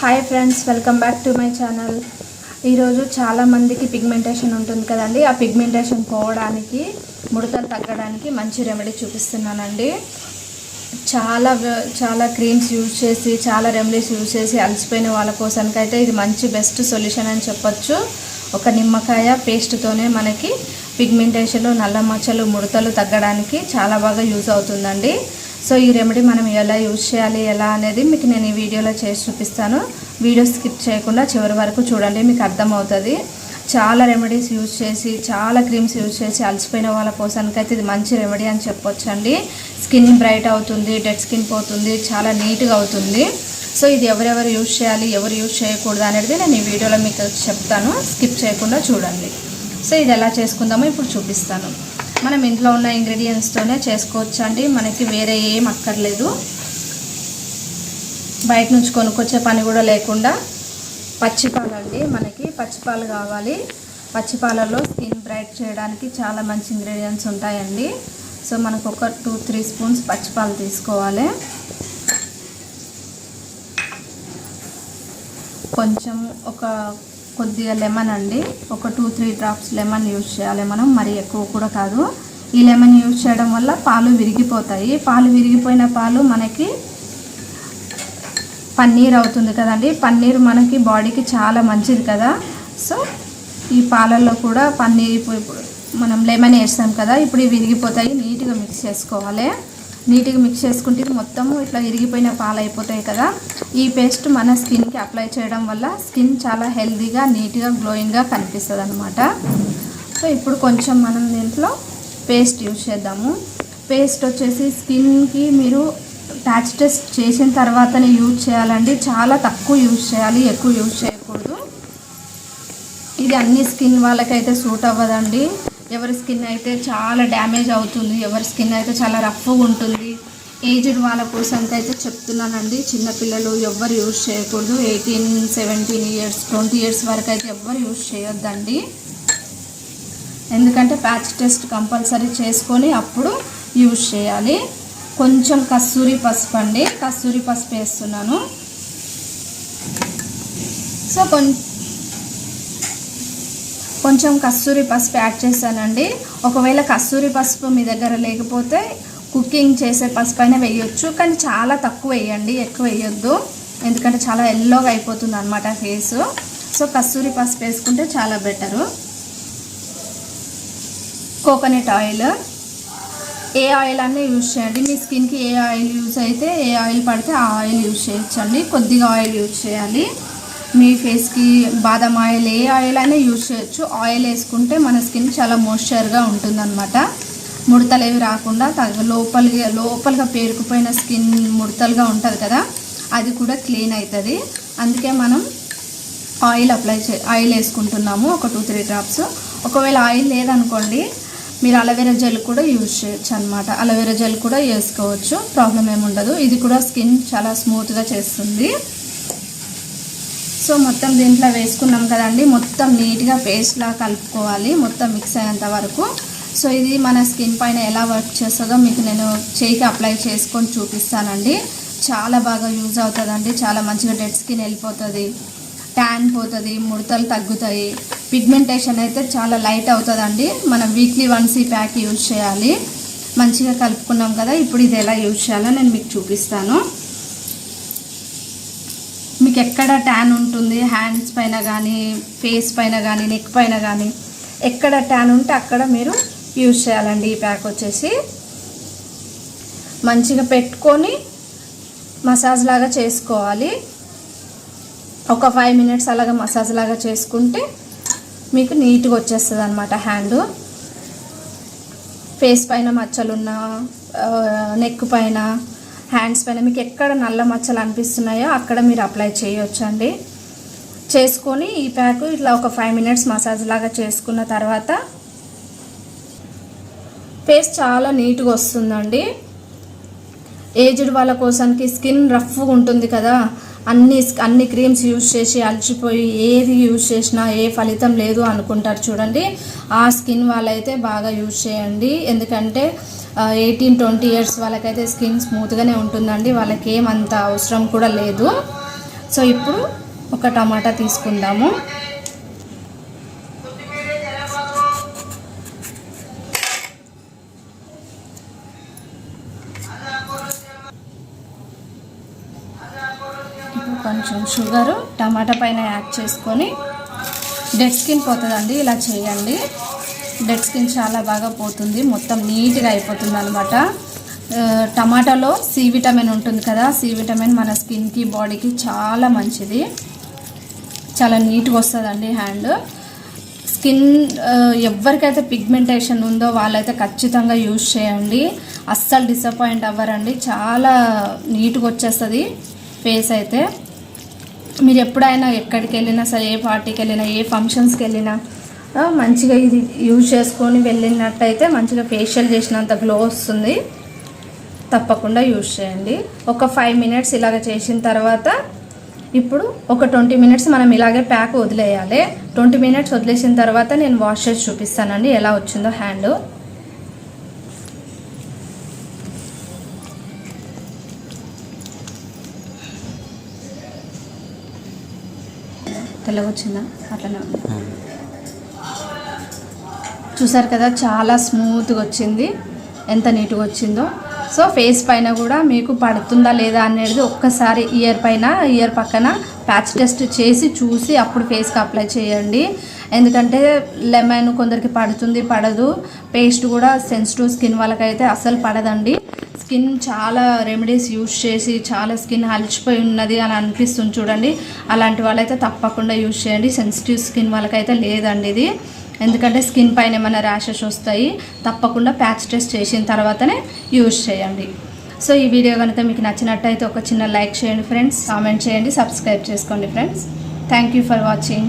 Hi friends welcome back to my channel ఈరోజు చాలామందికి pigmentation ఉంటుంది కదండి. ఆ పిగ్మెంటేషన్ పోవడానికి ముడతలు తగ్గడానికి మంచి రెమెడీ చూపిస్తున్నానండి. చాలా చాలా క్రీమ్స్ యూజ్ చేసి చాలా రెమెడీస్ యూజ్ చేసి అలసిపోయిన వాళ్ళ కోసానికైతే ఇది మంచి బెస్ట్ సొల్యూషన్ అని చెప్పొచ్చు. ఒక నిమ్మకాయ పేస్ట్తోనే మనకి పిగ్మెంటేషన్లో నల్ల మచ్చలు ముడతలు తగ్గడానికి చాలా బాగా యూజ్ అవుతుందండి. సో ఈ రెమెడీ మనం ఎలా యూజ్ చేయాలి ఎలా అనేది మీకు నేను ఈ వీడియోలో చేసి చూపిస్తాను. వీడియో స్కిప్ చేయకుండా చివరి వరకు చూడండి మీకు అర్థమవుతుంది. చాలా రెమెడీస్ యూజ్ చేసి చాలా క్రీమ్స్ యూజ్ చేసి అలసిపోయిన వాళ్ళ కోసానికైతే ఇది మంచి రెమెడీ అని చెప్పొచ్చండి. స్కిన్ బ్రైట్ అవుతుంది డెడ్ స్కిన్ పోతుంది చాలా నీట్గా అవుతుంది. సో ఇది ఎవరెవరు యూజ్ చేయాలి ఎవరు యూజ్ చేయకూడదు అనేది నేను ఈ వీడియోలో మీకు చెప్తాను. స్కిప్ చేయకుండా చూడండి. సో ఇది ఎలా చేసుకుందామో ఇప్పుడు చూపిస్తాను. మనం ఇంట్లో ఉన్న ఇంగ్రీడియంట్స్తోనే చేసుకోవచ్చు అండి. మనకి వేరే ఏం అక్కర్లేదు. బయట నుంచి కొనుక్కొచ్చే పని కూడా లేకుండా పచ్చిపాలు అండి మనకి పచ్చిపాలు కావాలి. పచ్చిపాలలో స్కిన్ బ్రైట్ చేయడానికి చాలా మంచి ఇంగ్రీడియంట్స్ ఉంటాయండి. సో మనకు ఒక టూ త్రీ స్పూన్స్ పచ్చిపాలు తీసుకోవాలి. కొంచెం ఒక కొద్దిగా లెమన్ అండి. ఒక two three drops lemon use చేయాలి మనం. మరి ఎక్కువ కూడా కాదు. ఈ లెమన్ యూజ్ చేయడం వల్ల పాలు విరిగిపోతాయి. పాలు విరిగిపోయిన పాలు మనకి పన్నీర్ అవుతుంది కదండి. పన్నీర్ మనకి బాడీకి చాలా మంచిది కదా. సో ఈ పాలల్లో కూడా పన్నీర్ మనం లెమన్ వేస్తాం కదా. ఇప్పుడు విరిగిపోతాయి. నీట్గా మిక్స్ చేసుకోవాలి. నీట్గా మిక్స్ చేసుకుంటే మొత్తము ఇట్లా విరిగిపోయిన పాలు అయిపోతాయి కదా. ఈ పేస్ట్ మన స్కిన్కి అప్లై చేయడం వల్ల స్కిన్ చాలా హెల్దీగా నీట్గా గ్లోయింగ్గా కనిపిస్తుంది అనమాట సో ఇప్పుడు కొంచెం మనం దీంట్లో పేస్ట్ యూజ్ చేద్దాము. పేస్ట్ వచ్చేసి స్కిన్కి మీరు ప్యాచ్ టెస్ట్ చేసిన తర్వాతనే యూజ్ చేయాలండి. చాలా తక్కువ యూజ్ చేయాలి ఎక్కువ యూజ్ చేయకూడదు. ఇది అన్ని స్కిన్ వాళ్ళకైతే సూట్ అవ్వదండి ఎవరి స్కిన్ అయితే చాలా డ్యామేజ్ అవుతుంది ఎవరి స్కిన్ అయితే చాలా రఫ్గా ఉంటుంది. ఏజ్డ్ వాళ్ళ కోసం అయితే చెప్తున్నానండి. చిన్నపిల్లలు ఎవ్వరు యూజ్ చేయకూడదు. Eighteen seventeen years twenty years వరకు అయితే ఎవ్వరు యూజ్ చేయొద్దండి. ఎందుకంటే ప్యాచ్ టెస్ట్ కంపల్సరీ చేసుకొని అప్పుడు యూజ్ చేయాలి. కొంచెం కస్తూరి పసుపు అండి. కస్తూరి పసుపు వేస్తున్నాను. సో కొంచెం కొంచెం కస్తూరి పసుపు యాడ్ చేశానండి. ఒకవేళ కస్తూరి పసుపు మీ దగ్గర లేకపోతే కుకింగ్ చేసే పసుపు అయినా వేయొచ్చు కానీ చాలా తక్కువ వేయండి ఎక్కువ వేయొద్దు. ఎందుకంటే చాలా ఎల్లోగా అయిపోతుంది అనమాట ఫేస్. సో కస్తూరి పసుపు వేసుకుంటే చాలా బెటరు. Coconut oil. ఏ ఆయిల్ అన్నీ యూజ్ చేయండి. మీ స్కిన్కి ఏ ఆయిల్ యూజ్ అయితే ఏ ఆయిల్ పడితే ఆ ఆయిల్ యూజ్ చేయొచ్చండి. కొద్దిగా ఆయిల్ యూజ్ చేయాలి. మీ ఫేస్కి బాదం ఆయిల్ ఏ ఆయిల్ అయినా యూజ్ చేయొచ్చు. ఆయిల్ వేసుకుంటే మన స్కిన్ చాలా మాయిశ్చర్గా ఉంటుందన్నమాట. ముడతలు ఏవి రాకుండా లోపలిగా లోపలిగా పేరుకుపోయిన స్కిన్ ముడతలుగా ఉంటుంది కదా అది కూడా క్లీన్ అవుతుంది అందుకే మనం ఆయిల్ అప్లై చే ఆయిల్ వేసుకుంటున్నాము ఒక టూ త్రీ డ్రాప్స్. ఒకవేళ ఆయిల్ లేదనుకోండి మీరు అలోవెరా జెల్ కూడా యూజ్ చేయొచ్చు అనమాట అలోవెరా జెల్ కూడా వేసుకోవచ్చు ప్రాబ్లం ఏముండదు. ఇది కూడా స్కిన్ చాలా స్మూత్గా చేస్తుంది. సో మొత్తం దీంట్లో వేసుకున్నాం కదండి. మొత్తం నీట్గా పేస్ట్లా కలుపుకోవాలి. మొత్తం మిక్స్ అయ్యేంత వరకు. సో ఇది మన స్కిన్ పైన ఎలా వర్క్ చేస్తుందో మీకు నేను చేయికి అప్లై చేసుకొని చూపిస్తానండి. చాలా బాగా యూజ్ అవుతుందండి. చాలా మంచిగా డెడ్ స్కిన్ వెళ్ళిపోతుంది. ట్యాన్ పోతుంది ముడతలు తగ్గుతాయి. పిగ్మెంటేషన్ అయితే చాలా లైట్ అవుతుందండి. మనం వీక్లీ వన్స్ ఈ ప్యాక్ యూజ్ చేయాలి. మంచిగా కలుపుకున్నాం కదా ఇప్పుడు ఇది ఎలా యూజ్ చేయాలో నేను మీకు చూపిస్తాను. మీకు ఎక్కడ ట్యాన్ ఉంటుంది? హ్యాండ్స్ పైన కానీ ఫేస్ పైన కానీ నెక్ పైన కానీ ఎక్కడ ట్యాన్ ఉంటే అక్కడ మీరు యూజ్ చేయాలండి. ఈ ప్యాక్ వచ్చేసి మంచిగా పెట్టుకొని మసాజ్ లాగా చేసుకోవాలి. ఒక ఫైవ్ మినిట్స్ అలాగా మసాజ్ లాగా చేసుకుంటే మీకు నీట్గా వచ్చేస్తుంది అనమాట హ్యాండ్ ఫేస్ పైన మచ్చలున్న నెక్ పైన హ్యాండ్స్ పైన మీకు ఎక్కడ నల్ల మచ్చలు అనిపిస్తున్నాయో అక్కడ మీరు అప్లై చేయొచ్చండి. చేసుకొని ఈ ప్యాక్ ఇట్లా ఒక ఫైవ్ మినిట్స్ మసాజ్ లాగా చేసుకున్న తర్వాత ఫేస్ చాలా నీట్గా వస్తుందండి. ఏజ్డ్ వాళ్ళ కోసానికి స్కిన్ రఫ్గా ఉంటుంది కదా అన్ని అన్ని క్రీమ్స్ యూజ్ చేసి అలసిపోయి ఏది యూజ్ చేసినా ఏ ఫలితం లేదు అనుకుంటారు చూడండి. ఆ స్కిన్ వాళ్ళైతే బాగా యూజ్ చేయండి. ఎందుకంటే ఎయిటీన్ ట్వంటీ ఇయర్స్ వాళ్ళకైతే స్కిన్ స్మూత్గానే ఉంటుందండి. వాళ్ళకి ఏమంత అవసరం కూడా లేదు. సో ఇప్పుడు ఒక టమాటా తీసుకుందాము. కొంచెం షుగరు టమాటా పైన యాడ్ చేసుకొని డెడ్ స్కిన్ పోతుందండి ఇలా చేయండి. డెడ్ స్కిన్ చాలా బాగా పోతుంది మొత్తం నీట్గా అయిపోతుంది అనమాట టమాటాలో సి విటమిన్ ఉంటుంది కదా సి విటమిన్ మన స్కిన్కి బాడీకి చాలా మంచిది. చాలా నీట్గా వస్తుందండి హ్యాండ్. స్కిన్ ఎవరికైతే పిగ్మెంటేషన్ ఉందో వాళ్ళైతే ఖచ్చితంగా యూజ్ చేయండి. అస్సలు డిసప్పాయింట్ అవ్వరండి చాలా నీట్గా వచ్చేస్తుంది ఫేస్ అయితే. మీరు ఎప్పుడైనా ఎక్కడికి వెళ్ళినా సరే ఏ పార్టీకి వెళ్ళినా ఏ ఫంక్షన్స్కి వెళ్ళినా మంచిగా ఇది యూజ్ చేసుకొని వెళ్ళినట్టయితే మంచిగా ఫేషియల్ చేసినంత గ్లో వస్తుంది. తప్పకుండా యూజ్ చేయండి. ఒక ఫైవ్ మినిట్స్ ఇలాగ చేసిన తర్వాత ఇప్పుడు ఒక ట్వంటీ మినిట్స్ మనం ఇలాగే ప్యాక్ వదిలేయాలి. ట్వంటీ మినిట్స్ వదిలేసిన తర్వాత నేను వాష్ చేసి చూపిస్తానండి ఎలా వచ్చిందో హ్యాండ్. తెల్లగా వచ్చిందా? అట్లనే ఉంది. చూసారు కదా చాలా స్మూత్గా వచ్చింది. ఎంత నీట్గా వచ్చిందో. సో ఫేస్ పైన కూడా మీకు పడుతుందా లేదా అనేది ఒక్కసారి ఇయర్ పైన ఇయర్ పక్కన ప్యాచ్ టెస్ట్ చేసి చూసి అప్పుడు ఫేస్కి అప్లై చేయండి. ఎందుకంటే లెమన్ కొందరికి పడుతుంది పడదు. పేస్ట్ కూడా సెన్సిటివ్ స్కిన్ వాళ్ళకైతే అస్సలు పడదండి. స్కిన్ చాలా రెమెడీస్ యూజ్ చేసి చాలా స్కిన్ అలిచిపోయి ఉన్నది అని అనిపిస్తుంది చూడండి. అలాంటి వాళ్ళైతే తప్పకుండా యూజ్ చేయండి. సెన్సిటివ్ స్కిన్ వాళ్ళకైతే లేదండి ఇది. ఎందుకంటే స్కిన్ పైన ఏమైనా ర్యాషెస్ వస్తాయి తప్పకుండా ప్యాచ్ టెస్ట్ చేసిన తర్వాతనే యూజ్ చేయండి. సో ఈ వీడియో కనుక మీకు నచ్చినట్టయితే ఒక చిన్న లైక్ చేయండి ఫ్రెండ్స్. కామెంట్ చేయండి సబ్స్క్రైబ్ చేసుకోండి friends. Thank you for watching.